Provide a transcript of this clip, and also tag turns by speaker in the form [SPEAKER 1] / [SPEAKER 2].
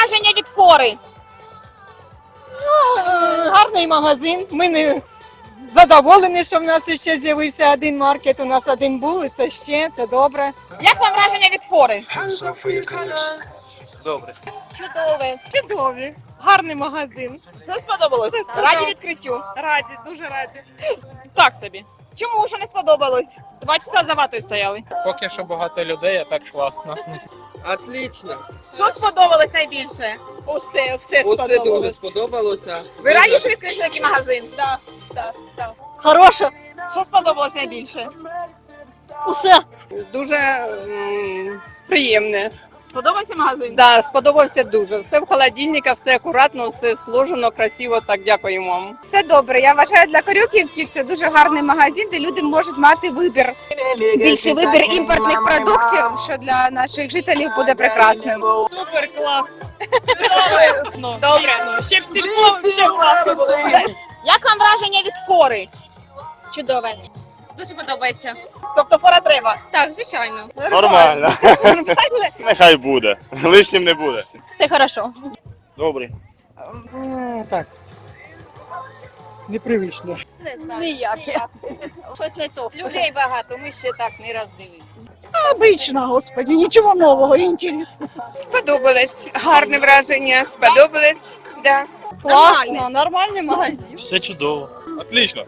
[SPEAKER 1] враження від фори?
[SPEAKER 2] Е, Гарний магазин. Ми не задоволені, що в нас ще з'явився один маркет. У нас один був, і це ще це добре.
[SPEAKER 1] Як вам враження від фори?
[SPEAKER 3] Добре.
[SPEAKER 2] Чудове, чудові. Гарний магазин.
[SPEAKER 1] Все сподобалось?
[SPEAKER 2] Все сподобалось.
[SPEAKER 1] Раді відкриттю.
[SPEAKER 2] Раді, дуже раді.
[SPEAKER 4] Так собі.
[SPEAKER 1] Чому що не сподобалось?
[SPEAKER 4] Два часа за ватою стояли.
[SPEAKER 5] Поки що багато людей, а так класно.
[SPEAKER 6] Отлично.
[SPEAKER 1] Що сподобалось найбільше?
[SPEAKER 2] Усе, все
[SPEAKER 6] Усе дуже сподобалося.
[SPEAKER 1] Ви раді, що відкрився такий магазин? Так, так, так.
[SPEAKER 2] Хороше,
[SPEAKER 1] Що сподобалось найбільше?
[SPEAKER 2] усе.
[SPEAKER 7] Дуже м, приємне.
[SPEAKER 1] Сподобався магазин?
[SPEAKER 7] Да, сподобався дуже. Все в холодильнику, все акуратно, все сложено, красиво. Так дякуємо.
[SPEAKER 8] Все добре. Я вважаю для Корюківки це дуже гарний магазин, де люди можуть мати вибір. Більший вибір імпортних продуктів, що для наших жителів буде прекрасним.
[SPEAKER 4] Супер клас. Добре. Ще б сільпо, ще класно було.
[SPEAKER 1] Як вам враження від фори?
[SPEAKER 9] Чудове. Дуже подобається.
[SPEAKER 1] Тобто фора треба?
[SPEAKER 9] Так, звичайно.
[SPEAKER 3] Нормально. Нехай буде. Лишнім не буде.
[SPEAKER 9] Все хорошо.
[SPEAKER 3] Добре.
[SPEAKER 5] Так. Непривично.
[SPEAKER 7] Ніякі.
[SPEAKER 1] Щось не то.
[SPEAKER 7] Людей багато, ми ще так не роздивилися.
[SPEAKER 2] Обично, господи, нічого нового, інтересного.
[SPEAKER 7] Сподобалось. Гарне враження. Сподобалось. Да.
[SPEAKER 2] Класно, нормальний магазин.
[SPEAKER 3] Все чудово. Отлично.